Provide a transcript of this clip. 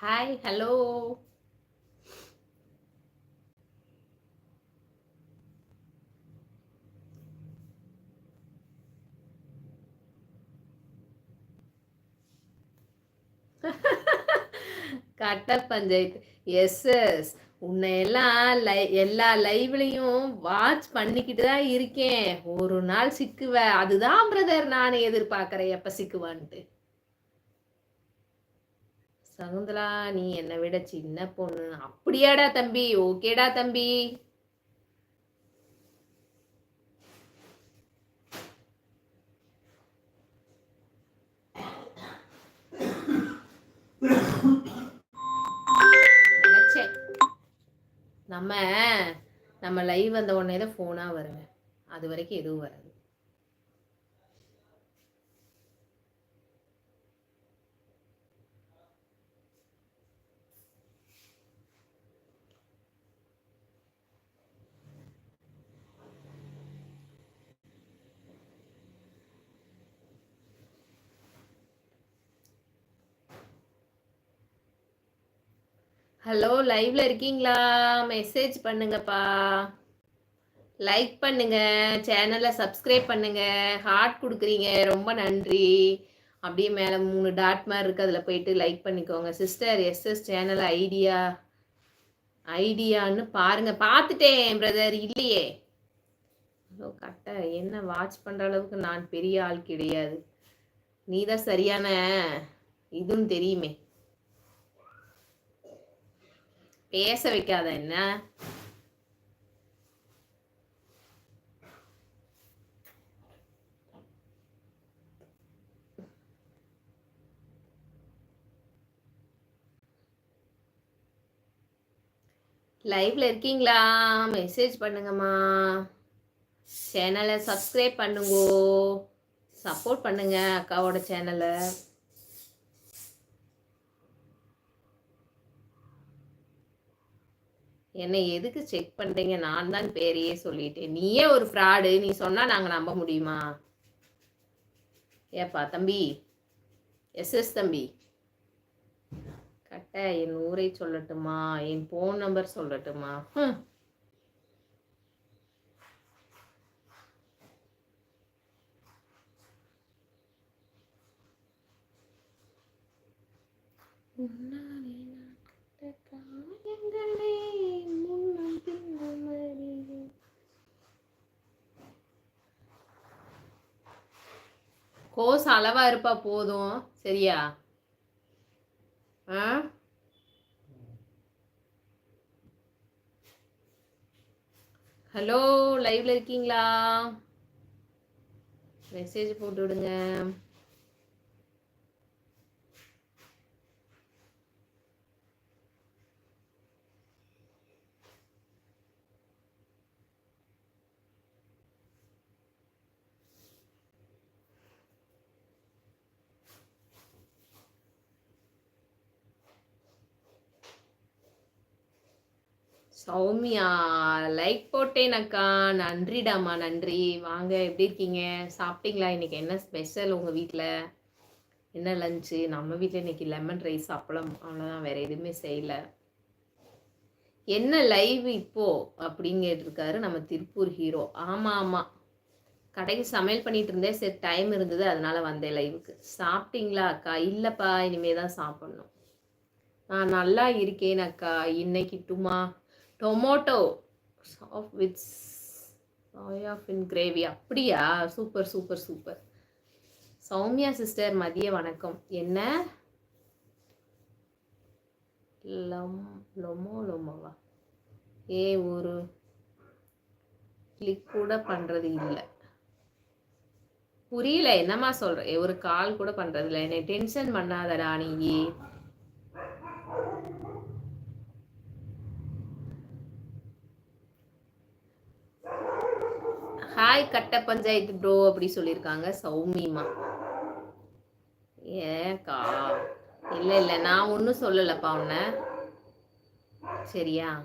Hi hello கட்ட panchayat. Yes yes உன்னை எல்லாம் லை எல்லா லைவ்லையும் வாட்ச் பண்ணிக்கிட்டு தான் இருக்கேன். ஒரு நாள் சிக்குவ. அதுதான் பிரதர் நான் எதிர்பார்க்குறேன். எப்போ சிக்குவான்ட்டு. சகுந்தலா நீ என்னை விட சின்ன பொண்ணு. அப்படியாடா தம்பி ஓகேடா தம்பி. நினைச்சேன். நம்ம நம்ம லைவ் வந்த உடனே தான் ஃபோனாக வருங்க அது வரைக்கும் எதுவும் வராது. ஹலோ லைவ்ல இருக்கீங்களா? மெசேஜ் பண்ணுங்கப்பா. லைக் பண்ணுங்க. சேனலை சப்ஸ்கிரைப் பண்ணுங்க. ஹார்ட் கொடுக்குறீங்க. ரொம்ப நன்றி. அப்படியே மேலே மூணு டாட் மாதிரி இருக்குது அதில் போயிட்டு லைக் பண்ணிக்கோங்க. சிஸ்டர் எஸ்எஸ் சேனல் ஐடியா ஐடியான்னு பாருங்க. பார்த்துட்டேன் பிரதர் இல்லையே. ஹலோ கரெக்டாக என்ன வாட்ச் பண்ணுற அளவுக்கு நான் பெரிய ஆள் கிடையாது. நீ தான் சரியான இதுன்னு தெரியுமே. பேச வைக்காத என்ன? லைவ்ல இருக்கீங்களா? மெசேஜ் பண்ணுங்கம்மா. சேனலை சப்ஸ்கிரைப் பண்ணுங்கோ. சப்போர்ட் பண்ணுங்க அக்காவோட சேனலை என்னை எதுக்கு செக் பண்ணுறீங்க நான் தான் பேரையே சொல்லிட்டேன். நீயே ஒரு ஃப்ராடு நீ சொன்னால் நாங்கள் நம்ப முடியுமா? ஏப்பா தம்பி. எஸ்எஸ் தம்பி. கட்ட என் ஊரை சொல்லட்டுமா? என் ஃபோன் நம்பர் சொல்லட்டுமா? ம் கோஸ் அளவாக இருப்பா போதும். சரியா? ஆ? ஹலோ லைவ்ல இருக்கீங்களா? மெசேஜ் போட்டு விடுங்க. சௌமியா லைக் போட்டேன் அக்கா. நன்றிடாமா நன்றி. வாங்க எப்படி இருக்கீங்க? சாப்பிட்டீங்களா? இன்னைக்கு என்ன ஸ்பெஷல் உங்கள் வீட்டில் என்ன லஞ்சு நம்ம வீட்டில் இன்னைக்கு லெமன் ரைஸ் அப்பளம். அவ்வளோதான் வேறு எதுவுமே செய்யலை. என்ன லைவ் இப்போ? அப்படின்னு கேட்டிருக்காரு நம்ம திருப்பூர் ஹீரோ ஆமாம் ஆமாம் கடைக்கு சமையல் பண்ணிட்டு இருந்தேன் சரி டைம் இருந்தது அதனால வந்தேன் லைவுக்கு சாப்பிட்டீங்களா அக்கா? இல்லைப்பா இனிமே தான் சாப்பிட்ணும். நான் நல்லா இருக்கேன் அக்கா. இன்னைக்கு டுமா டொமோட்டோ சாஃப்ட் வித் சாய் ஆஃப் இன் கிரேவி அப்படியா? Super super super. Sowmya sister மதிய வணக்கம். என்ன? லம் லொமோ லொமோவா? ஏ ஒரு கிளிக் கூட பண்ணுறது இல்லை. புரியல என்னம்மா சொல்கிறேன் ஒரு கால் கூட பண்ணுறது இல்லை என்னை டென்ஷன் பண்ணாதடா நீ ஹாய் கட்ட பஞ்சாயத்து ப்ரோ அப்படி சொல்லியிருக்காங்க. சௌமிமா. ஏக்கா. இல்லை இல்லை நான் ஒன்றும் சொல்லலைப்பா உன்னை. சரியா?